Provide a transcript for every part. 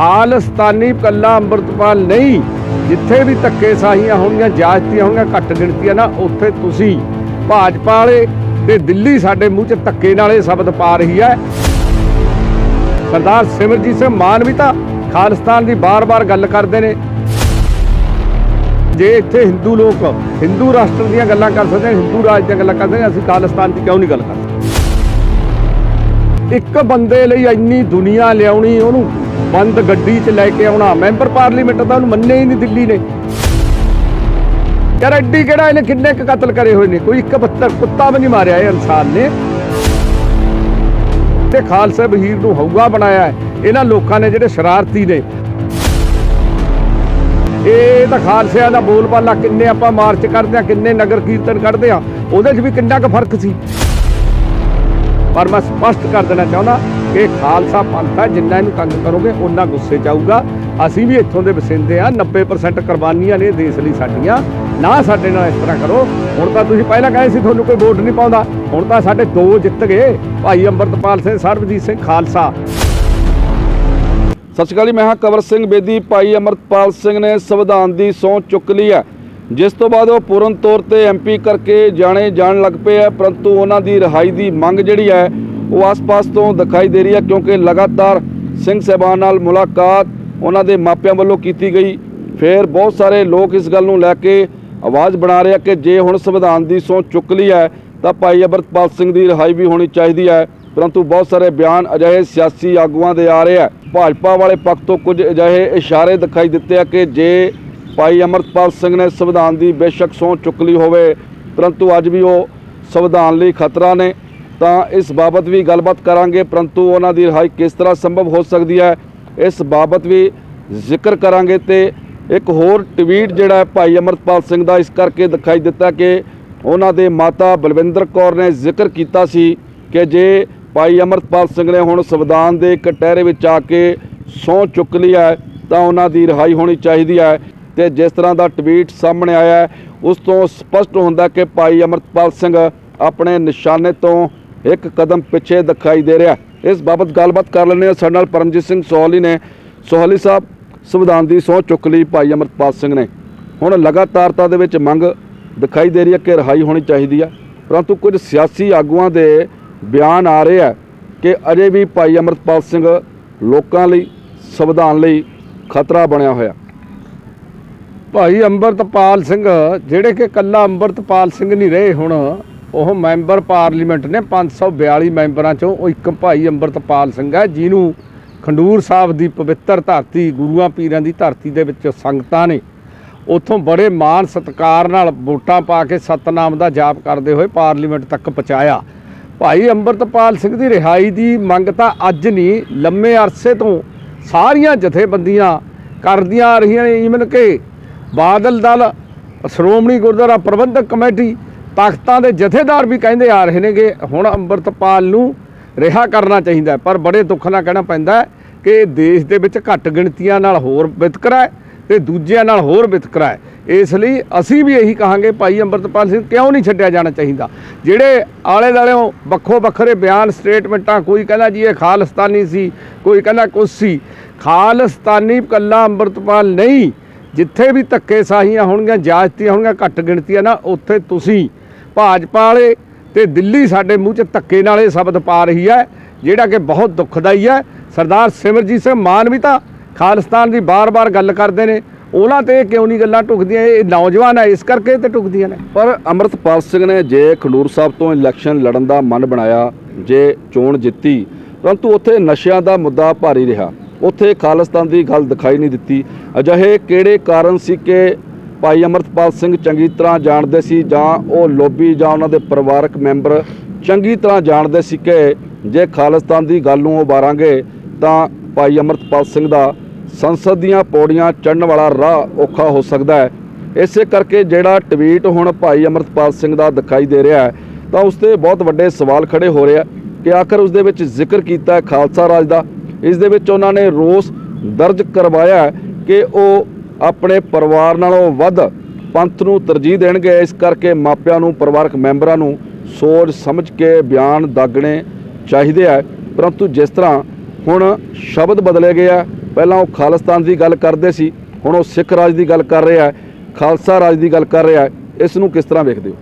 ਖਾਲਸਤਾਨੀ ਕੱਲਾ ਅੰਮ੍ਰਿਤਪਾਲ ਨਹੀਂ, ਜਿੱਥੇ ਵੀ ਧੱਕੇ ਸਾਹੀਆਂ ਹੋਣਗੀਆਂ ਜਾਸਤੀਆਂ ਹੋਣਗੀਆਂ, ਘੱਟ ਗਿਣਤੀਆਂ ਨਾ, ਉੱਥੇ ਤੁਸੀਂ ਭਾਜਪਾ ਵਾਲੇ ਤੇ ਦਿੱਲੀ ਸਾਡੇ ਮੂੰਹ 'ਚ ਧੱਕੇ ਨਾਲ ਇਹ ਸ਼ਬਦ ਪਾ ਰਹੀ ਹੈ। ਸਰਦਾਰ ਸਿਮਰਜੀਤ ਸਿੰਘ ਮਾਨ ਵੀ ਤਾਂ ਖਾਲਿਸਤਾਨ ਦੀ ਬਾਰ-ਬਾਰ ਗੱਲ ਕਰਦੇ ਨੇ। ਜੇ ਇੱਥੇ ਹਿੰਦੂ ਲੋਕ, ਹਿੰਦੂ ਰਾਸ਼ਟਰ ਦੀਆਂ ਗੱਲਾਂ ਕਰ ਸਕਦੇ ਨੇ, ਹਿੰਦੂ ਰਾਜ ਦੀਆਂ ਗੱਲਾਂ ਕਰਦੇ ਨੇ, ਅਸੀਂ ਖਾਲਿਸਤਾਨ ਦੀ ਕਿਉਂ ਨਹੀਂ ਗੱਲ ਕਰਦੇ? ਇੱਕ ਬੰਦੇ ਲਈ ਇੰਨੀ ਦੁਨੀਆ ਲਿਆਉਣੀ ਉਹਨੂੰ ਬੰਦ ਗੱਡੀ 'ਚ ਲੈ ਕੇ ਆਉਣਾ। ਮੈਂਬਰ ਪਾਰਲੀਮੈਂਟ ਦਾ ਉਹਨੂੰ ਮੰਨੇ ਹੀ ਨਹੀਂ ਦਿੱਲੀ ਨੇ। ਯਾਰ ਐਡੀ ਕਿਹੜਾ ਇਹਨੇ ਕਿੰਨੇ ਕੁ ਕਤਲ ਕਰੇ ਹੋਏ ਨੇ? ਕੋਈ ਇੱਕ ਬੱਤਰ ਕੁੱਤਾ ਵੀ ਨਹੀਂ ਮਾਰਿਆ ਇਹ ਇਨਸਾਨ ਨੇ। ਤੇ ਖਾਲਸਾ ਬਹੀਰ ਨੂੰ ਹਊਗਾ ਬਣਾਇਆ ਹੈ। ਇਹਨਾਂ ਲੋਕਾਂ ਨੇ ਜਿਹੜੇ ਸ਼ਰਾਰਤੀ ਨੇ। ਇਹ ਤਾਂ ਖਾਲਸਿਆਂ ਦਾ ਬੋਲਬਾਲਾ ਕਿੰਨੇ ਆਪਾਂ ਮਾਰਚ ਕਰਦੇ ਆ ਕਿੰਨੇ ਨਗਰ ਕੀਰਤਨ ਕਰਦੇ ਆ ਉਹਦੇ 'ਚ ਵੀ ਕਿੰਨਾ ਕੁ ਫ਼ਰਕ ਸੀ? ਪਰ ਮੈਂ ਸਪਸ਼ਟ ਕਰ ਦੇਣਾ ਚਾਹੁੰਦਾ ਕਿ ਖਾਲਸਾ ਪੰਥ ਹੈ, ਜਿੰਨਾ ਇਹਨੂੰ ਤੰਗ ਕਰੋਗੇ ਉਹਨਾਂ ਗੁੱਸੇ ਚ ਆਊਗਾ। ਅਸੀਂ ਵੀ ਇੱਥੋਂ ਦੇ ਵਸਿੰਦੇ ਆ 90% ਕੁਰਬਾਨੀਆਂ ਨੇ ਦੇਸ਼ ਲਈ ਸਾਡੀਆਂ। ਨਾ ਸਾਡੇ ਨਾਲ ਇਸ ਤਰ੍ਹਾਂ ਕਰੋ। ਹੁਣ ਤਾਂ ਤੁਸੀਂ ਪਹਿਲਾਂ ਕਹੇ ਸੀ ਤੁਹਾਨੂੰ ਕੋਈ ਵੋਟ ਨਹੀਂ ਪਾਉਂਦਾ। ਹੁਣ ਤਾਂ ਸਾਡੇ ਦੋ ਜਿੱਤ ਗਏ। ਭਾਈ ਅੰਮ੍ਰਿਤਪਾਲ ਸਿੰਘ, ਸਰਬਜੀਤ ਸਿੰਘ, ਖਾਲਸਾ। ਸਤਿ ਸ਼੍ਰੀ ਅਕਾਲ ਜੀ, ਮੈਂ ਹਾਂ ਕਵਰ ਸਿੰਘ ਬੇਦੀ। ਭਾਈ ਅਮਰਪਾਲ ਸਿੰਘ ਨੇ ਸੰਵਿਧਾਨ ਦੀ ਸਹੁੰ ਚੁੱਕ ਲਈ ਹੈ। ਜਿਸ ਤੋਂ ਬਾਅਦ ਉਹ ਪੂਰਨ ਤੌਰ ਤੇ ਐਮਪੀ ਕਰਕੇ ਜਾਣੇ ਜਾਣ ਲੱਗ ਪਏ ਹੈ, ਪਰੰਤੂ ਉਹਨਾਂ ਦੀ ਰਿਹਾਈ ਦੀ ਮੰਗ ਜਿਹੜੀ ਹੈ ਉਹ ਆਸ-ਪਾਸ ਤੋਂ ਦਿਖਾਈ ਦੇ ਰਹੀ ਹੈ ਕਿਉਂਕਿ ਲਗਾਤਾਰ ਸਿੰਘ ਸਾਹਿਬਾਨ ਨਾਲ ਮੁਲਾਕਾਤ ਉਹਨਾਂ ਦੇ ਮਾਪਿਆਂ ਵੱਲੋਂ ਕੀਤੀ ਗਈ। ਫਿਰ ਬਹੁਤ ਸਾਰੇ ਲੋਕ ਇਸ ਗੱਲ ਨੂੰ ਲੈ ਕੇ ਆਵਾਜ਼ ਬਣਾ ਰਹੇ ਆ ਕਿ ਜੇ ਹੁਣ ਸੰਵਿਧਾਨ ਦੀ ਸਹੁੰ ਚੁੱਕ ਲਈ ਹੈ, ਤਾਂ ਭਾਈ ਅਮਰਪਾਲ ਸਿੰਘ ਦੀ ਰਿਹਾਈ ਵੀ ਹੋਣੀ ਚਾਹੀਦੀ ਹੈ। ਪਰੰਤੂ ਬਹੁਤ ਸਾਰੇ ਬਿਆਨ ਅਜਿਹੇ ਸਿਆਸੀ ਆਗੂਆਂ ਦੇ ਆ ਰਹੇ ਆ। ਭਾਜਪਾ ਵਾਲੇ ਪੱਖ ਤੋਂ ਕੁਝ ਅਜਿਹੇ ਇਸ਼ਾਰੇ ਦਿਖਾਈ ਦਿੱਤੇ ਆ ਕਿ ਜੇ ਭਾਈ ਅਮਰਪਾਲ ਸਿੰਘ ਨੇ ਸੰਵਿਧਾਨ ਦੀ ਬੇਸ਼ੱਕ ਸਹੁੰ ਚੁੱਕ ਲਈ ਹੋਵੇ, ਪਰੰਤੂ ਅੱਜ ਵੀ ਉਹ ਸੰਵਿਧਾਨ ਲਈ ਖਤਰਾ ਨੇ। ਤਾਂ ਇਸ ਬਾਬਤ ਵੀ ਗੱਲਬਾਤ ਕਰਾਂਗੇ, ਪਰੰਤੂ ਉਹਨਾਂ ਦੀ ਰਿਹਾਈ ਕਿਸ ਤਰ੍ਹਾਂ ਸੰਭਵ ਹੋ ਸਕਦੀ ਹੈ, ਇਸ ਬਾਬਤ ਵੀ ਜ਼ਿਕਰ ਕਰਾਂਗੇ ਤੇ ਇੱਕ ਹੋਰ ਟਵੀਟ ਜਿਹੜਾ ਭਾਈ ਅਮਰਪਾਲ ਸਿੰਘ ਦਾ, ਇਸ ਕਰਕੇ ਦਿਖਾਈ ਦਿੱਤਾ ਕਿ ਉਹਨਾਂ ਦੇ ਮਾਤਾ ਬਲਵਿੰਦਰ ਕੌਰ ਨੇ ਜ਼ਿਕਰ ਕੀਤਾ ਸੀ ਕਿ ਜੇ ਭਾਈ ਅਮਰਪਾਲ ਸਿੰਘ ਨੇ ਹੁਣ ਸੰਵਿਧਾਨ ਦੇ ਕਟਹਿਰੇ ਵਿੱਚ ਆ ਕੇ ਸਹੁੰ ਚੁੱਕ ਲਈ ਹੈ, ਤਾਂ ਉਹਨਾਂ ਦੀ ਰਿਹਾਈ ਹੋਣੀ ਚਾਹੀਦੀ ਹੈ ਤੇ ਜਿਸ ਤਰ੍ਹਾਂ ਦਾ ਟਵੀਟ ਸਾਹਮਣੇ ਆਇਆ ਉਸ ਤੋਂ ਸਪਸ਼ਟ ਹੁੰਦਾ ਕਿ ਭਾਈ ਅਮਰਪਾਲ ਸਿੰਘ ਆਪਣੇ ਨਿਸ਼ਾਨੇ ਤੋਂ ਇੱਕ ਕਦਮ ਪਿੱਛੇ ਦਿਖਾਈ ਦੇ ਰਿਹਾ। ਇਸ ਬਾਬਤ ਗੱਲਬਾਤ ਕਰ ਲੈਂਦੇ ਹਾਂ। ਸਾਡੇ ਨਾਲ ਪਰਮਜੀਤ ਸਿੰਘ ਸੋਹਲੀ ਨੇ। ਸੋਹਲੀ ਸਾਹਿਬ, ਸੰਵਿਧਾਨ ਦੀ ਸਹੁੰ ਚੁੱਕ ਲਈ ਭਾਈ ਅਮਰਪਾਲ ਸਿੰਘ ਨੇ। ਹੁਣ ਲਗਾਤਾਰਤਾ ਦੇ ਵਿੱਚ ਮੰਗ ਦਿਖਾਈ ਦੇ ਰਹੀ ਹੈ ਕਿ ਰਿਹਾਈ ਹੋਣੀ ਚਾਹੀਦੀ ਹੈ। ਪਰੰਤੂ ਕੁਝ ਸਿਆਸੀ ਆਗੂਆਂ ਦੇ ਬਿਆਨ ਆ ਰਹੇ ਆ ਕਿ ਅਜੇ ਵੀ ਭਾਈ ਅਮਰਪਾਲ ਸਿੰਘ ਲੋਕਾਂ ਲਈ, ਸੰਵਿਧਾਨ ਲਈ ਖਤਰਾ ਬਣਿਆ ਹੋਇਆ। ਭਾਈ ਅੰਮ੍ਰਿਤਪਾਲ ਸਿੰਘ, ਜਿਹੜੇ ਕਿ ਕੱਲਾ ਅੰਮ੍ਰਿਤਪਾਲ ਸਿੰਘ ਨਹੀਂ ਰਹੇ ਹੁਣ ਉਹ ਮੈਂਬਰ ਪਾਰਲੀਮੈਂਟ ਨੇ 542 ਮੈਂਬਰਾਂ ਚੋਂ ਉਹ ਇੱਕ ਭਾਈ ਅੰਮ੍ਰਿਤਪਾਲ ਸਿੰਘ ਹੈ, ਜਿਹਨੂੰ ਖੰਡੂਰ ਸਾਹਿਬ ਦੀ ਪਵਿੱਤਰ ਧਰਤੀ, ਗੁਰੂਆਂ ਪੀਰਾਂ ਦੀ ਧਰਤੀ ਦੇ ਵਿੱਚ ਸੰਗਤਾਂ ਨੇ। ਉੱਥੋਂ ਬੜੇ ਮਾਣ ਸਤਿਕਾਰ ਨਾਲ ਵੋਟਾਂ ਪਾ ਕੇ ਸਤਨਾਮ ਦਾ ਜਾਪ ਕਰਦੇ ਹੋਏ ਪਾਰਲੀਮੈਂਟ ਤੱਕ ਪਹੁੰਚਾਇਆ। ਭਾਈ ਅੰਮ੍ਰਿਤਪਾਲ ਸਿੰਘ ਦੀ ਰਿਹਾਈ ਦੀ ਮੰਗ ਤਾਂ ਅੱਜ ਨਹੀਂ, ਲੰਮੇ ਅਰਸੇ ਤੋਂ ਸਾਰੀਆਂ ਜਥੇਬੰਦੀਆਂ ਕਰਦੀਆਂ ਆ ਰਹੀਆਂ ਨੇ। ਈਵਨ ਕਿ ਬਾਦਲ ਦਲ, ਸ਼੍ਰੋਮਣੀ ਗੁਰਦੁਆਰਾ ਪ੍ਰਬੰਧਕ ਕਮੇਟੀ ਤਖਤਾਂ ਦੇ ਜਥੇਦਾਰ ਵੀ ਕਹਿੰਦੇ ਆ ਰਹੇ ਨੇਗੇ, ਹੁਣ ਅੰਮ੍ਰਿਤਪਾਲ ਨੂੰ ਰਿਹਾ ਕਰਨਾ ਚਾਹੀਦਾ ਪਰ ਬੜੇ ਦੁੱਖ ਨਾਲ ਕਹਿਣਾ ਪੈਂਦਾ ਕਿ ਦੇਸ਼ ਦੇ ਵਿੱਚ ਘੱਟ ਗਿਣਤੀਆਂ ਨਾਲ ਹੋਰ ਵਿਤਕਰਾ ਹੈ ਤੇ ਦੂਜਿਆਂ ਨਾਲ ਹੋਰ ਵਿਤਕਰਾ ਹੈ। ਇਸ ਲਈ ਅਸੀਂ ਵੀ ਇਹੀ ਕਹਾਂਗੇ, ਭਾਈ ਅੰਮ੍ਰਿਤਪਾਲ ਸਿੰਘ, ਕਿਉਂ ਨਹੀਂ ਛੱਡਿਆ ਜਾਣਾ ਚਾਹੀਦਾ? ਜਿਹੜੇ ਆਲੇ ਦਾਲਿਓਂ ਵੱਖੋ ਵੱਖਰੇ ਬਿਆਨ, ਸਟੇਟਮੈਂਟਾਂ, ਕੋਈ ਕਹਿੰਦਾ ਜੀ ਇਹ ਖਾਲਸਤਾਨੀ ਸੀ, ਕੋਈ ਕਹਿੰਦਾ ਕੁਛ ਸੀ, ਖਾਲਿਸਤਾਨੀ ਕੱਲਾ ਅੰਮ੍ਰਿਤਪਾਲ ਨਹੀਂ, ਜਿੱਥੇ ਵੀ ਧੱਕੇ ਸਾਹੀਆਂ ਹੋਣਗੀਆਂ ਜਾਸਤੀਆਂ ਹੋਣਗੀਆਂ, ਘੱਟ ਗਿਣਤੀਆਂ ਨਾ ਉੱਥੇ ਤੁਸੀਂ ਭਾਜਪਾ ਵਾਲੇ ਤੇ ਦਿੱਲੀ ਸਾਡੇ ਮੂੰਹ 'ਚ ਧੱਕੇ ਨਾਲ ਇਹ ਸ਼ਬਦ ਪਾ ਰਹੀ ਹੈ, ਜਿਹੜਾ ਕਿ ਬਹੁਤ ਦੁੱਖਦਾਈ ਹੈ। ਸਰਦਾਰ ਸਿਮਰਜੀਤ ਸਿੰਘ ਮਾਨ ਵੀ ਤਾਂ ਖਾਲਿਸਤਾਨ ਦੀ ਬਾਰ-ਬਾਰ ਗੱਲ ਕਰਦੇ ਨੇ। ਉਹਨਾਂ ਤੇ ਕਿਉਂ ਨਹੀਂ ਗੱਲਾਂ ਟੁਕਦੀਆਂ ਇਹ ਨੌਜਵਾਨ ਹੈ, ਇਸ ਕਰਕੇ ਤੇ ਟੁਕਦੀਆਂ ਨੇ। ਪਰ ਅਮਰਤਪਾਲ ਸਿੰਘ ਨੇ ਜੇ ਖਡੂਰ ਸਾਹਿਬ ਤੋਂ ਇਲੈਕਸ਼ਨ ਲੜਨ ਦਾ ਮਨ ਬਣਾਇਆ, ਜੇ ਚੋਣ ਜਿੱਤੀ, ਪਰੰਤੂ ਉੱਥੇ ਨਸ਼ਿਆਂ ਦਾ ਮੁੱਦਾ ਭਾਰੀ ਰਿਹਾ। ਉੱਥੇ ਖਾਲਿਸਤਾਨ ਦੀ ਗੱਲ ਦਿਖਾਈ ਨਹੀਂ ਦਿੱਤੀ। ਅਜਿਹੇ ਕਿਹੜੇ ਕਾਰਨ ਸੀ ਕਿ ਭਾਈ ਅਮਰਤਪਾਲ ਸਿੰਘ ਚੰਗੀ ਤਰ੍ਹਾਂ ਜਾਣਦੇ ਸੀ ਜਾਂ ਉਹ ਲੋਬੀ ਜਾਂ ਉਹਨਾਂ ਦੇ ਪਰਿਵਾਰਕ ਮੈਂਬਰ ਚੰਗੀ ਤਰ੍ਹਾਂ ਜਾਣਦੇ ਸੀ ਕਿ ਜੇ ਖਾਲਿਸਤਾਨ ਦੀ ਗੱਲ ਨੂੰ ਉਬਾਰਾਂਗੇ ਤਾਂ ਭਾਈ ਅਮਰਤਪਾਲ ਸਿੰਘ ਦਾ ਸੰਸਦ ਦੀਆਂ ਪੌੜੀਆਂ ਚੜ੍ਹਨ ਵਾਲਾ ਰਾਹ ਔਖਾ ਹੋ ਸਕਦਾ ਹੈ। ਇਸੇ ਕਰਕੇ ਜਿਹੜਾ ਟਵੀਟ ਹੁਣ ਭਾਈ ਅਮਰਤਪਾਲ ਸਿੰਘ ਦਾ ਦਿਖਾਈ ਦੇ ਰਿਹਾ ਹੈ, ਤਾਂ ਉਸ ਤੇ ਬਹੁਤ ਵੱਡੇ ਸਵਾਲ ਖੜੇ ਹੋ ਰਹੇ ਆ ਕਿ ਆਖਰ ਉਸ ਦੇ ਵਿੱਚ ਜ਼ਿਕਰ ਕੀਤਾ ਹੈ ਖਾਲਸਾ ਰਾਜ ਦਾ। ਇਸ ਦੇ ਵਿੱਚ ਉਹਨਾਂ ਨੇ ਰੋਸ ਦਰਜ ਕਰਵਾਇਆ ਕਿ ਉਹ ਆਪਣੇ ਪਰਿਵਾਰ ਨਾਲੋਂ ਵੱਧ ਪੰਥ ਨੂੰ ਤਰਜੀਹ ਦੇਣਗੇ। ਇਸ ਕਰਕੇ ਮਾਪਿਆਂ ਨੂੰ, ਪਰਿਵਾਰਕ ਮੈਂਬਰਾਂ ਨੂੰ ਸੋਚ ਸਮਝ ਕੇ ਬਿਆਨ ਦਾਗਣੇ ਚਾਹੀਦੇ ਆ। ਪਰੰਤੂ ਜਿਸ ਤਰ੍ਹਾਂ ਹੁਣ ਸ਼ਬਦ ਬਦਲੇ ਗਏ ਆ, ਪਹਿਲਾਂ ਉਹ ਖਾਲਿਸਤਾਨ ਦੀ ਗੱਲ ਕਰਦੇ ਸੀ, ਹੁਣ ਉਹ ਸਿੱਖ ਰਾਜ ਦੀ ਗੱਲ ਕਰ ਰਿਹਾ ਖਾਲਸਾ ਰਾਜ ਦੀ ਗੱਲ ਕਰ ਰਿਹਾ ਇਸ ਨੂੰ ਕਿਸ ਤਰ੍ਹਾਂ ਵੇਖਦੇ ਹੋ?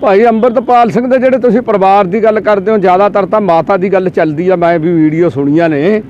ਭਾਈ ਅੰਮ੍ਰਿਤਪਾਲ ਸਿੰਘ ਦੇ ਜਿਹੜੇ ਤੁਸੀਂ ਪਰਿਵਾਰ ਦੀ ਗੱਲ ਕਰਦੇ ਹੋ, ਜ਼ਿਆਦਾਤਰ ਤਾਂ ਮਾਤਾ ਦੀ ਗੱਲ ਚੱਲਦੀ ਆ। ਮੈਂ ਵੀ ਵੀਡੀਓ ਸੁਣੀਆਂ ਨੇ।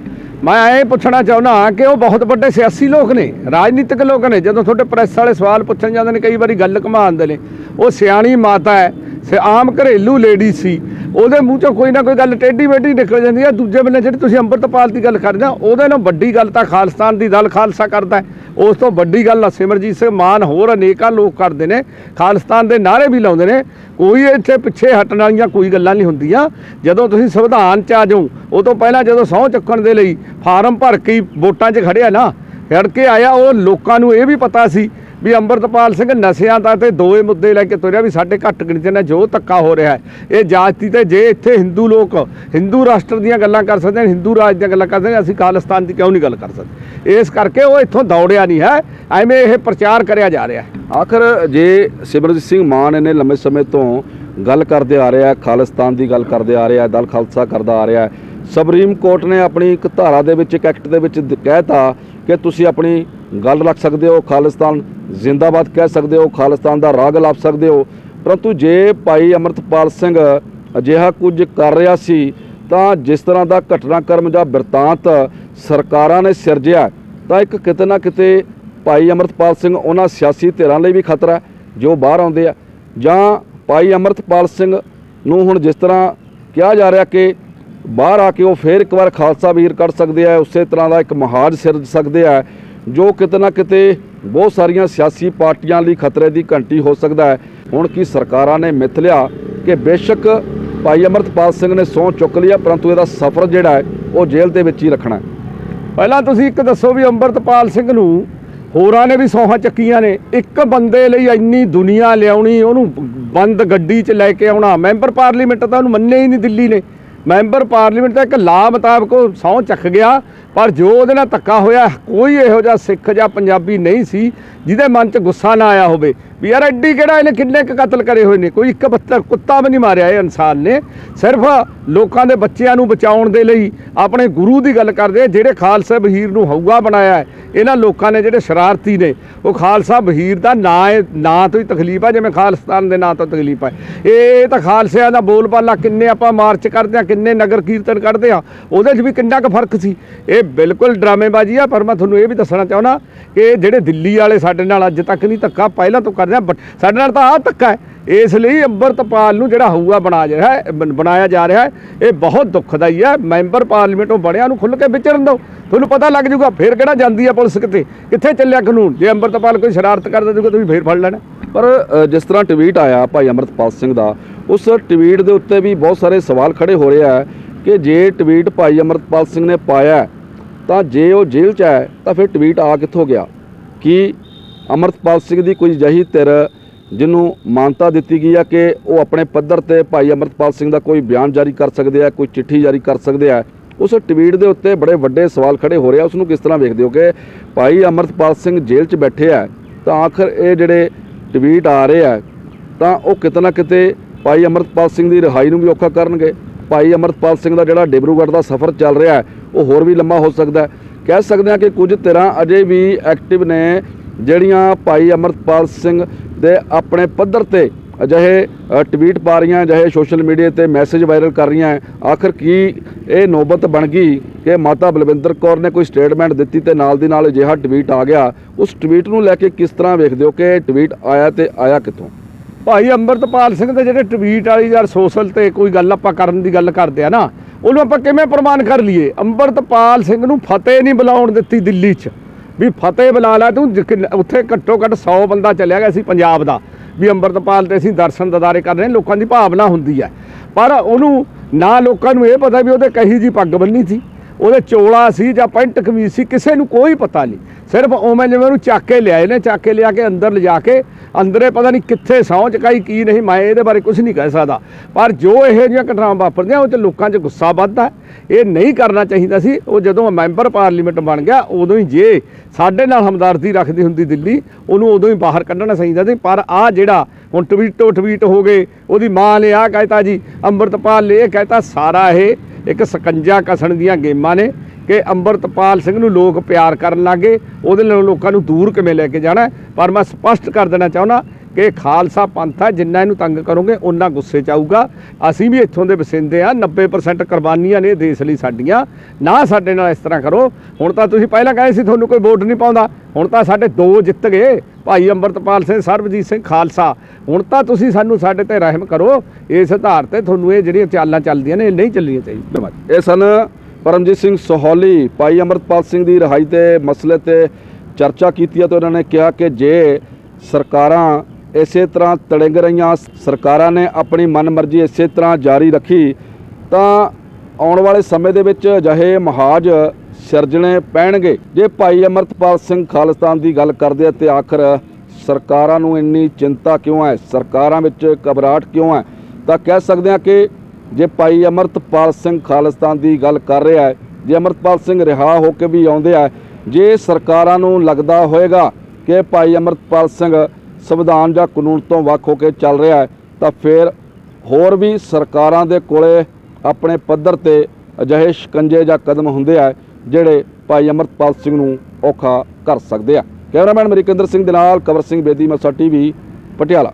ਮੈਂ ਇਹ ਪੁੱਛਣਾ ਚਾਹੁੰਦਾ ਕਿ ਉਹ ਬਹੁਤ ਵੱਡੇ ਸਿਆਸੀ ਲੋਕ ਨੇ, ਰਾਜਨੀਤਿਕ ਲੋਕ ਨੇ, ਜਦੋਂ ਤੁਹਾਡੇ ਪ੍ਰੈਸ ਵਾਲੇ ਸਵਾਲ ਪੁੱਛਣ ਜਾਂਦੇ ਨੇ, ਕਈ ਵਾਰੀ ਗੱਲ ਘਮਾਉਂਦੇ ਨੇ। ਉਹ ਸਿਆਣੀ ਮਾਤਾ ਹੈ, ਸੇ, ਆਮ ਘਰੇਲੂ ਲੇਡੀ ਸੀ। ਉਹਦੇ ਮੂੰਹ ਚੋਂ ਕੋਈ ਨਾ ਕੋਈ ਗੱਲ ਟੇਢੀ ਮੇਢੀ ਨਿਕਲ ਜਾਂਦੀ ਹੈ। ਦੂਜੇ ਬੰਨੇ ਜਿਹੜੀ ਤੁਸੀਂ ਅੰਮ੍ਰਿਤਪਾਲ ਦੀ ਗੱਲ ਕਰਦੇ ਹੋ, ਉਹਦੇ ਨਾਲ ਵੱਡੀ ਗੱਲ ਤਾਂ ਖਾਲਿਸਤਾਨ ਦੀ ਦਲ ਖਾਲਸਾ ਕਰਦਾ ਉਸ ਤੋਂ ਵੱਡੀ ਗੱਲ ਸਿਮਰਜੀਤ ਸਿੰਘ ਮਾਨ ਹੋਰ ਅਨੇਕਾਂ ਲੋਕ ਕਰਦੇ ਨੇ। ਖਾਲਿਸਤਾਨ ਦੇ ਨਾਅਰੇ ਵੀ ਲਾਉਂਦੇ ਨੇ। ਕੋਈ ਇੱਥੇ ਪਿੱਛੇ ਹਟਣ ਵਾਲੀਆਂ ਕੋਈ ਗੱਲਾਂ ਨਹੀਂ ਹੁੰਦੀਆਂ। ਜਦੋਂ ਤੁਸੀਂ ਸੰਵਿਧਾਨ 'ਚ ਆ ਜਾਓ ਉਹ ਤੋਂ ਪਹਿਲਾਂ ਜਦੋਂ ਸਹੁੰ ਚੱਕਣ ਦੇ ਲਈ ਫਾਰਮ ਭਰ ਕੇ ਹੀ ਵੋਟਾਂ 'ਚ ਖੜਿਆ ਨਾ ਖੜ ਕੇ ਆਇਆ, ਉਹ ਲੋਕਾਂ ਨੂੰ ਇਹ ਵੀ ਪਤਾ ਸੀ ਵੀ ਅੰਮ੍ਰਿਤਪਾਲ ਸਿੰਘ ਨਸ਼ਿਆਂ ਦਾ ਤੇ ਦੋਏ ਮੁੱਦੇ ਲੈ ਕੇ ਤੁਰਿਆ ਵੀ ਸਾਡੇ ਘੱਟ ਗਿਣਤੀ ਨਾਲ ਜੋ ਧੱਕਾ ਹੋ ਰਿਹਾ ਹੈ। ਇਹ ਜਾਤੀ ਤੇ ਜੇ ਇੱਥੇ ਹਿੰਦੂ ਲੋਕ, ਹਿੰਦੂ ਰਾਸ਼ਟਰ ਦੀਆਂ ਗੱਲਾਂ ਕਰ ਸਕਦੇ ਨੇ, ਹਿੰਦੂ ਰਾਜ ਦੀਆਂ ਗੱਲਾਂ ਕਰਦੇ ਨੇ, ਅਸੀਂ ਖਾਲਿਸਤਾਨ ਦੀ ਕਿਉਂ ਨਹੀਂ ਗੱਲ ਕਰ ਸਕਦੇ? ਇਸ ਕਰਕੇ ਉਹ ਇੱਥੋਂ ਦੌੜਿਆ ਨਹੀਂ ਹੈ, ਐਵੇਂ ਇਹ ਪ੍ਰਚਾਰ ਕਰਿਆ ਜਾ ਰਿਹਾ ਹੈ। ਆਖਰ ਜੇ ਸਿਮਰਜੀਤ ਸਿੰਘ ਮਾਨ ਇਹਨੇ ਲੰਮੇ ਸਮੇਂ ਤੋਂ ਗੱਲ ਕਰਦੇ ਆ ਰਿਹਾ, ਖਾਲਿਸਤਾਨ ਦੀ ਗੱਲ ਕਰਦੇ ਆ ਰਿਹਾ, ਦਲ ਖਾਲਸਾ ਕਰਦਾ ਆ ਰਿਹਾ, ਸੁਪਰੀਮ ਕੋਰਟ ਨੇ ਆਪਣੀ ਇੱਕ ਧਾਰਾ ਦੇ ਵਿੱਚ, ਇੱਕ ਐਕਟ ਦੇ ਵਿੱਚ ਦ- ਕਹਿਤਾ ਕਿ ਤੁਸੀਂ ਆਪਣੀ ਗੱਲ ਰੱਖ ਸਕਦੇ ਹੋ, ਖਾਲਿਸਤਾਨ ਜ਼ਿੰਦਾਬਾਦ ਕਹਿ ਸਕਦੇ ਹੋ, ਖਾਲਿਸਤਾਨ ਦਾ ਰਾਗ ਲਾਪ ਸਕਦੇ ਹੋ। ਪਰੰਤੂ ਜੇ ਭਾਈ ਅਮਰਤਪਾਲ ਸਿੰਘ ਅਜਿਹਾ ਕੁਝ ਕਰ ਰਿਹਾ ਸੀ, ਤਾਂ ਜਿਸ ਤਰ੍ਹਾਂ ਦਾ ਘਟਨਾਕ੍ਰਮ ਜਾਂ ਬਿਰਤਾਂਤ ਸਰਕਾਰਾਂ ਨੇ ਸਿਰਜਿਆ, ਤਾਂ ਇੱਕ ਕਿਤੇ ਨਾ ਕਿਤੇ ਭਾਈ ਅਮਰਤਪਾਲ ਸਿੰਘ ਉਹਨਾਂ ਸਿਆਸੀ ਧਿਰਾਂ ਲਈ ਵੀ ਖਤਰਾ ਹੈ, ਜੋ ਬਾਹਰ ਆਉਂਦੇ ਆ। ਜਾਂ ਭਾਈ ਅਮਰਤਪਾਲ ਸਿੰਘ ਨੂੰ ਹੁਣ ਜਿਸ ਤਰ੍ਹਾਂ ਕਿਹਾ ਜਾ ਰਿਹਾ ਕਿ ਬਾਹਰ ਆ ਕੇ ਉਹ ਫੇਰ ਇੱਕ ਵਾਰ ਖਾਲਸਾ ਵੀਰ ਕੱਢ ਸਕਦੇ ਆ, ਉਸੇ ਤਰ੍ਹਾਂ ਦਾ ਇੱਕ ਮਹਾਜ ਸਿਰਜ ਸਕਦੇ ਆ ਜੋ ਕਿਤੇ ਨਾ ਕਿਤੇ ਬਹੁਤ ਸਾਰੀਆਂ ਸਿਆਸੀ ਪਾਰਟੀਆਂ ਲਈ ਖਤਰੇ ਦੀ ਘੰਟੀ ਹੋ ਸਕਦਾ ਹੈ। ਹੁਣ ਕੀ ਸਰਕਾਰਾਂ ਨੇ ਮਿੱਥ ਲਿਆ ਕਿ ਬੇਸ਼ੱਕ ਭਾਈ ਅਮਰਤਪਾਲ ਸਿੰਘ ਨੇ ਸਹੁੰ ਚੁੱਕ ਲਿਆ ਪਰੰਤੂ ਇਹਦਾ ਸਫ਼ਰ ਜਿਹੜਾ ਹੈ, ਉਹ ਜੇਲ੍ਹ ਦੇ ਵਿੱਚ ਹੀ ਰੱਖਣਾ ਪਹਿਲਾਂ ਤੁਸੀਂ ਇੱਕ ਦੱਸੋ ਵੀ ਅੰਮ੍ਰਿਤਪਾਲ ਸਿੰਘ ਨੂੰ ਹੋਰਾਂ ਨੇ ਵੀ ਸੌਹਾਂ ਚੱਕੀਆਂ ਨੇ। ਇੱਕ ਬੰਦੇ ਲਈ ਇੰਨੀ ਦੁਨੀਆ ਲਿਆਉਣੀ, ਉਹਨੂੰ ਬੰਦ ਗੱਡੀ 'ਚ ਲੈ ਕੇ ਆਉਣਾ। ਮੈਂਬਰ ਪਾਰਲੀਮੈਂਟ ਤਾਂ ਉਹਨੂੰ ਮੰਨੇ ਹੀ ਨਹੀਂ ਦਿੱਲੀ ਨੇ। ਮੈਂਬਰ ਪਾਰਲੀਮੈਂਟ ਦਾ ਇੱਕ ਲਾ ਮੁਤਾਬਕ ਉਹ ਸਹੁੰ ਚੱਕ ਗਿਆ। ਪਰ ਜੋ ਉਹਦੇ ਨਾਲ ਧੱਕਾ ਹੋਇਆ, ਕੋਈ ਇਹੋ ਜਿਹਾ ਸਿੱਖ ਜਾਂ ਪੰਜਾਬੀ ਨਹੀਂ ਸੀ, ਜਿਹਦੇ ਮਨ 'ਚ ਗੁੱਸਾ ਨਾ ਆਇਆ ਹੋਵੇ, ਵੀ ਯਾਰ ਐਡੀ ਕਿਹੜਾ ਇਹਨੇ ਕਿੰਨੇ ਕੁ ਕਤਲ ਕਰੇ ਹੋਏ ਨੇ? ਕੋਈ ਇੱਕ ਬੱਤਾ ਕੁੱਤਾ ਵੀ ਨਹੀਂ ਮਾਰਿਆ ਇਹ ਇਨਸਾਨ ਨੇ। ਸਿਰਫ ਲੋਕਾਂ ਦੇ ਬੱਚਿਆਂ ਨੂੰ ਬਚਾਉਣ ਦੇ ਲਈ ਆਪਣੇ ਗੁਰੂ ਦੀ ਗੱਲ ਕਰਦੇ ਜਿਹੜੇ ਖਾਲਸਾ ਬਹੀਰ ਨੂੰ ਹਊਗਾ ਬਣਾਇਆ ਇਹਨਾਂ ਲੋਕਾਂ ਨੇ ਜਿਹੜੇ ਸ਼ਰਾਰਤੀ ਨੇ, ਉਹ ਖਾਲਸਾ ਬਹੀਰ ਦਾ ਨਾਂ ਨਾਂ ਤੋਂ ਹੀ ਤਕਲੀਫ ਆ, ਜਿਵੇਂ ਖਾਲਿਸਤਾਨ ਦੇ ਨਾਂ ਤੋਂ ਤਕਲੀਫ ਹੈ ਇਹ ਤਾਂ ਖਾਲਸਿਆਂ ਦਾ ਬੋਲਬਾਲਾ ਕਿੰਨੇ ਆਪਾਂ ਮਾਰਚ ਕਰਦੇ ਆ, ਕਿੰਨੇ ਨਗਰ ਕੀਰਤਨ ਕੱਢਦੇ ਆ, ਉਹਦੇ 'ਚ ਵੀ ਕਿੰਨਾ ਕੁ ਫ਼ਰਕ ਸੀ? ਇਹ ਇਹ ਬਿਲਕੁਲ ਡਰਾਮੇਬਾਜ਼ੀ ਆ, ਪਰ ਮੈਂ ਤੁਹਾਨੂੰ ਇਹ ਵੀ ਦੱਸਣਾ ਚਾਹੁੰਦਾ ਕਿ ਜਿਹੜੇ ਦਿੱਲੀ ਵਾਲੇ ਸਾਡੇ ਨਾਲ ਅੱਜ ਤੱਕ ਨਹੀਂ ਧੱਕਾ, ਪਹਿਲਾਂ ਤੋਂ ਕਰ ਰਿਹਾ ਬਟ ਸਾਡੇ ਨਾਲ ਤਾਂ ਆਹ ਧੱਕਾ ਹੈ। ਇਸ ਲਈ ਅੰਮ੍ਰਿਤਪਾਲ ਨੂੰ ਜਿਹੜਾ ਹਊਆ ਬਣਾ ਰਿਹਾ ਬਣਾਇਆ ਜਾ ਰਿਹਾ ਇਹ ਬਹੁਤ ਦੁੱਖਦਾਈ ਹੈ। ਮੈਂਬਰ ਪਾਰਲੀਮੈਂਟੋਂ ਬਣਿਆ ਨੂੰ ਖੁੱਲ ਕੇ ਵਿਚਰਨ ਦਿਓ। ਤੁਹਾਨੂੰ ਪਤਾ ਲੱਗ ਜਾਊਗਾ, ਫੇਰ ਕਿਹੜਾ ਜਾਂਦੀ ਆ ਪੁਲਿਸ ਕਿਤੇ? ਕਿੱਥੇ ਚੱਲਿਆ ਕਾਨੂੰਨ? ਜੇ ਅੰਮ੍ਰਿਤਪਾਲ ਕੋਈ ਸ਼ਰਾਰਤ ਕਰਦਾ ਜੂਗਾ ਤੁਸੀਂ ਫੇਰ ਫੜ ਲੈਣਾ। ਪਰ ਜਿਸ ਤਰ੍ਹਾਂ ਟਵੀਟ ਆਇਆ ਭਾਈ ਅੰਮ੍ਰਿਤਪਾਲ ਸਿੰਘ ਦਾ, ਉਸ ਟਵੀਟ ਦੇ ਉੱਤੇ ਵੀ ਬਹੁਤ ਸਾਰੇ ਸਵਾਲ ਖੜੇ ਹੋ ਰਹੇ ਆ ਕਿ ਜੇ ਟਵੀਟ ਭਾਈ ਅੰਮ੍ਰਿਤਪਾਲ ਸਿੰਘ ਨੇ ਪਾਇਆ ਤਾਂ ਜੇ ਉਹ ਜੇਲ੍ਹ 'ਚ ਹੈ, ਤਾਂ ਫਿਰ ਟਵੀਟ ਆ ਕਿੱਥੋਂ ਗਿਆ? ਕਿ ਅਮਰਤਪਾਲ ਸਿੰਘ ਦੀ ਕੋਈ ਜਹੀ ਧਿਰ ਜਿਹਨੂੰ ਮਾਨਤਾ ਦਿੱਤੀ ਗਈ ਆ ਕਿ ਉਹ ਆਪਣੇ ਪੱਧਰ ਤੇ ਭਾਈ ਅਮਰਤਪਾਲ ਸਿੰਘ ਦਾ ਕੋਈ ਬਿਆਨ ਜਾਰੀ ਕਰ ਸਕਦੇ ਆ, ਕੋਈ ਚਿੱਠੀ ਜਾਰੀ ਕਰ ਸਕਦੇ ਆ? ਉਸ ਟਵੀਟ ਦੇ ਉੱਤੇ ਬੜੇ ਵੱਡੇ ਸਵਾਲ ਖੜੇ ਹੋ ਰਹੇ ਆ ਉਸ ਨੂੰ ਕਿਸ ਤਰ੍ਹਾਂ ਵੇਖਦੇ ਹੋ ਕਿ ਭਾਈ ਅਮਰਤਪਾਲ ਸਿੰਘ ਜੇਲ੍ਹ 'ਚ ਬੈਠੇ ਆ, ਤਾਂ ਆਖਰ ਇਹ ਜਿਹੜੇ ਟਵੀਟ ਆ ਰਹੇ ਆ, ਤਾਂ ਉਹ ਕਿਤੇ ਨਾ ਕਿਤੇ ਭਾਈ ਅਮਰਤਪਾਲ ਸਿੰਘ ਦੀ ਰਿਹਾਈ ਨੂੰ ਵੀ ਔਖਾ ਕਰਨਗੇ। ਭਾਈ ਅਮਰਤਪਾਲ ਸਿੰਘ ਦਾ ਜਿਹੜਾ ਡਿਬਰੂਗੜ੍ਹ ਦਾ ਸਫ਼ਰ ਚੱਲ ਰਿਹਾ ਹੈ, ਉਹ ਹੋਰ ਵੀ ਲੰਮਾ ਹੋ ਸਕਦਾ ਹੈ। ਕਹਿ ਸਕਦੇ ਹਾਂ ਕਿ ਕੁਝ ਧਿਰਾਂ ਅਜੇ ਵੀ ਐਕਟਿਵ ਨੇ ਜਿਹੜੀਆਂ ਭਾਈ ਅਮਰਤਪਾਲ ਸਿੰਘ ਦੇ ਆਪਣੇ ਪੱਧਰ ਤੇ ਅਜਿਹੇ ਟਵੀਟ ਪਾ ਰਹੀਆਂ, ਅਜਿਹੇ ਸੋਸ਼ਲ ਮੀਡੀਆ ਤੇ ਮੈਸੇਜ ਵਾਇਰਲ ਕਰ ਰਹੀਆਂ ਆਖਰ ਕੀ ਇਹ ਨੌਬਤ ਬਣ ਗਈ ਕਿ ਮਾਤਾ ਬਲਵਿੰਦਰ ਕੌਰ ਨੇ ਕੋਈ ਸਟੇਟਮੈਂਟ ਦਿੱਤੀ ਤੇ ਨਾਲ ਦੀ ਨਾਲ ਅਜਿਹਾ ਟਵੀਟ ਆ ਗਿਆ? ਉਸ ਟਵੀਟ ਨੂੰ ਲੈ ਕੇ ਕਿਸ ਤਰ੍ਹਾਂ ਵੇਖਦੇ ਹੋ ਕਿ ਟਵੀਟ ਆਇਆ ਤੇ ਆਇਆ ਕਿੱਥੋਂ? ਭਾਈ ਅੰਮ੍ਰਿਤਪਾਲ ਸਿੰਘ ਦੇ ਜਿਹੜੇ ਟਵੀਟ ਵਾਲੀ ਯਾਰ ਸੋਸ਼ਲ ਤੇ ਕੋਈ ਗੱਲ ਆਪਾਂ ਕਰਨ ਦੀ ਗੱਲ ਕਰਦੇ ਆ ਨਾ, ਉਹਨੂੰ ਆਪਾਂ ਕਿਵੇਂ ਪ੍ਰਮਾਣ ਕਰ ਲਈਏ? ਅੰਮ੍ਰਿਤਪਾਲ ਸਿੰਘ ਨੂੰ ਫਤਿਹ ਨਹੀਂ ਬੁਲਾਉਣ ਦਿੱਤੀ ਦਿੱਲੀ 'ਚ। ਵੀ ਫਤਿਹ ਬੁਲਾ ਲੈ ਤੂੰ ਜਿ- ਉੱਥੇ ਘੱਟੋ ਘੱਟ 100 ਬੰਦਾ ਚੱਲਿਆ ਗਿਆ ਸੀ ਪੰਜਾਬ ਦਾ। ਵੀ ਅੰਮ੍ਰਿਤਪਾਲ ਤੇ ਅਸੀਂ ਦਰਸ਼ਨ ਦਦਾਰੇ ਕਰ ਰਹੇ ਲੋਕਾਂ ਦੀ ਭਾਵਨਾ ਹੁੰਦੀ ਹੈ। ਪਰ ਉਹਨੂੰ ਨਾ ਲੋਕਾਂ ਨੂੰ ਇਹ ਪਤਾ ਵੀ ਉਹਦੇ ਕਹੀ ਜੀ ਪੱਗ ਬੰਨੀ ਸੀ। ਉਹਦੇ ਚੋਲਾ ਸੀ ਜਾਂ ਪੈਂਟ ਕਮੀਜ਼ ਸੀ, ਕਿਸੇ ਨੂੰ ਕੋਈ ਪਤਾ ਨਹੀਂ। ਸਿਰਫ ਉਵੇਂ ਜਿਵੇਂ ਉਹਨੂੰ ਚੱਕ ਕੇ ਲਿਆਏ ਨੇ, ਚੱਕ ਕੇ ਲਿਆ ਕੇ ਅੰਦਰ ਲਿਜਾ ਕੇ, ਅੰਦਰੇ ਪਤਾ ਨਹੀਂ ਕਿੱਥੇ ਸਹੁੰ ਚਕਾਈ, ਕੀ ਨਹੀਂ, ਮੈਂ ਇਹਦੇ ਬਾਰੇ ਕੁਝ ਨਹੀਂ ਕਹਿ ਸਕਦਾ। ਪਰ ਜੋ ਇਹੋ ਜਿਹੀਆਂ ਘਟਨਾਵਾਂ ਵਾਪਰਦੀਆਂ, ਉਹ 'ਚ ਲੋਕਾਂ 'ਚ ਗੁੱਸਾ ਵੱਧਦਾ ਇਹ ਨਹੀਂ ਕਰਨਾ ਚਾਹੀਦਾ ਸੀ। ਉਹ ਜਦੋਂ ਮੈਂਬਰ ਪਾਰਲੀਮੈਂਟ ਬਣ ਗਿਆ, ਉਦੋਂ ਹੀ ਜੇ ਸਾਡੇ ਨਾਲ ਹਮਦਰਦੀ ਰੱਖਦੀ ਹੁੰਦੀ ਦਿੱਲੀ, ਉਹਨੂੰ ਉਦੋਂ ਹੀ ਬਾਹਰ ਕੱਢਣਾ ਚਾਹੀਦਾ ਸੀ। ਪਰ ਆ ਜਿਹੜਾ ਹੁਣ ਟਵੀਟੋ ਟਵੀਟ ਹੋ ਗਏ, ਉਹਦੀ ਮਾਂ ਨੇ ਆ ਕਹਿਤਾ ਜੀ, ਅੰਮ੍ਰਿਤਪਾਲ ਨੇ ਇਹ ਕਹਿਤਾ, ਸਾਰਾ ਇਹ ਇੱਕ ਸਕੰਜਾ ਕਸਣ ਦੀਆਂ ਗੇਮਾਂ ਨੇ ਕਿ ਅੰਮ੍ਰਿਤਪਾਲ ਸਿੰਘ ਨੂੰ ਲੋਕ ਪਿਆਰ ਕਰਨ ਲੱਗੇ, ਉਹਦੇ ਨਾਲ ਲੋਕਾਂ ਨੂੰ ਦੂਰ ਕਿਵੇਂ ਲੈ ਕੇ ਜਾਣਾ ਪਰ ਮੈਂ ਸਪਸ਼ਟ ਕਰ ਦੇਣਾ ਚਾਹੁੰਦਾ ਕਿ ਖਾਲਸਾ ਪੰਥ ਹੈ, ਜਿੰਨਾ ਇਹਨੂੰ ਤੰਗ ਕਰੋਗੇ ਉਹਨਾਂ ਗੁੱਸੇ ਚ ਆਊਗਾ। ਅਸੀਂ ਵੀ ਇੱਥੋਂ ਦੇ ਵਸਿੰਦੇ ਆ 90% ਕੁਰਬਾਨੀਆਂ ਨੇ ਦੇਸ਼ ਲਈ ਸਾਡੀਆਂ। ਨਾ ਸਾਡੇ ਨਾਲ ਇਸ ਤਰ੍ਹਾਂ ਕਰੋ। ਹੁਣ ਤਾਂ ਤੁਸੀਂ ਪਹਿਲਾਂ ਕਹੇ ਸੀ ਤੁਹਾਨੂੰ ਕੋਈ ਵੋਟ ਨਹੀਂ ਪਾਉਂਦਾ। ਹੁਣ ਤਾਂ ਸਾਡੇ ਦੋ ਜਿੱਤ ਗਏ। ਭਾਈ ਅੰਮ੍ਰਿਤਪਾਲ ਸਿੰਘ, ਸਰਬਜੀਤ ਸਿੰਘ ਖਾਲਸਾ। ਹੁਣ ਤਾਂ ਤੁਸੀਂ ਸਾਨੂੰ ਸਾਡੇ ਤੇ ਰਹਿਮ ਕਰੋ। ਇਸ ਆਧਾਰ ਤੇ ਤੁਹਾਨੂੰ ਇਹ ਜਿਹੜੀਆਂ ਚਾਲਾਂ ਚੱਲਦੀਆਂ ਨੇ, ਇਹ ਨਹੀਂ ਚੱਲਣੀਆਂ ਚਾਹੀਦੀਆਂ। ਧੰਨਵਾਦ ਇਹ ਸਨ ਪਰਮਜੀਤ ਸਿੰਘ ਸੋਹਲੀ, ਭਾਈ ਅੰਮ੍ਰਿਤਪਾਲ ਸਿੰਘ ਦੀ ਰਿਹਾਈ 'ਤੇ ਮਸਲੇ ਤੇ ਚਰਚਾ ਕੀਤੀ ਹੈ ਤਾਂ ਉਹਨਾਂ ਨੇ ਕਿਹਾ ਕਿ ਜੇ ਸਰਕਾਰਾਂ ਇਸੇ ਤਰ੍ਹਾਂ ਤੜਿੰਗ ਰਹੀਆਂ, ਸਰਕਾਰਾਂ ਨੇ ਆਪਣੀ ਮਨਮਰਜ਼ੀ ਇਸੇ ਤਰ੍ਹਾਂ ਜਾਰੀ ਰੱਖੀ, ਤਾਂ ਆਉਣ ਵਾਲੇ ਸਮੇਂ ਦੇ ਵਿੱਚ ਅਜਿਹੇ ਮਹਾਜ ਸਿਰਜਣੇ ਪੈਣਗੇ। ਜੇ ਭਾਈ ਅਮਰਤਪਾਲ ਸਿੰਘ ਖਾਲਿਸਤਾਨ ਦੀ ਗੱਲ ਕਰਦੇ ਆ ਤੇ ਆਖਰ ਸਰਕਾਰਾਂ ਨੂੰ ਇੰਨੀ ਚਿੰਤਾ ਕਿਉਂ ਹੈ? ਸਰਕਾਰਾਂ ਵਿੱਚ ਘਬਰਾਹਟ ਕਿਉਂ ਹੈ? ਤਾਂ ਕਹਿ ਸਕਦੇ ਹਾਂ ਕਿ ਜੇ ਭਾਈ ਅਮਰਤਪਾਲ ਸਿੰਘ ਖਾਲਿਸਤਾਨ ਦੀ ਗੱਲ ਕਰ ਰਿਹਾ ਹੈ, ਜੇ ਅਮਰਤਪਾਲ ਸਿੰਘ ਰਿਹਾ ਹੋ ਕੇ ਵੀ ਆਉਂਦੇ ਆ, ਜੇ ਸਰਕਾਰਾਂ ਨੂੰ ਲੱਗਦਾ ਹੋਏਗਾ ਕਿ ਭਾਈ ਅਮਰਤਪਾਲ ਸਿੰਘ ਸੰਵਿਧਾਨ ਜਾਂ ਕਾਨੂੰਨ ਤੋਂ ਵੱਖ ਹੋ ਕੇ ਚੱਲ ਰਿਹਾ ਹੈ, ਤਾਂ ਫਿਰ ਹੋਰ ਵੀ ਸਰਕਾਰਾਂ ਦੇ ਕੋਲੇ ਆਪਣੇ ਪੱਧਰ ਤੇ ਅਜਿਹੇ ਸ਼ਿਕੰਜੇ ਜਾਂ ਕਦਮ ਹੁੰਦੇ ਆ। ਜਿਹੜੇ ਭਾਈ ਅਮਰਤਪਾਲ ਸਿੰਘ ਨੂੰ ਔਖਾ ਕਰ ਸਕਦੇ ਆ। ਕੈਮਰਾਮੈਨ ਅਮਰੀਕੰਦਰ ਸਿੰਘ ਦੇ ਨਾਲ, ਕਵਰ ਸਿੰਘ ਬੇਦੀ ਮਸਾ ਟੀਵੀ, ਪਟਿਆਲਾ।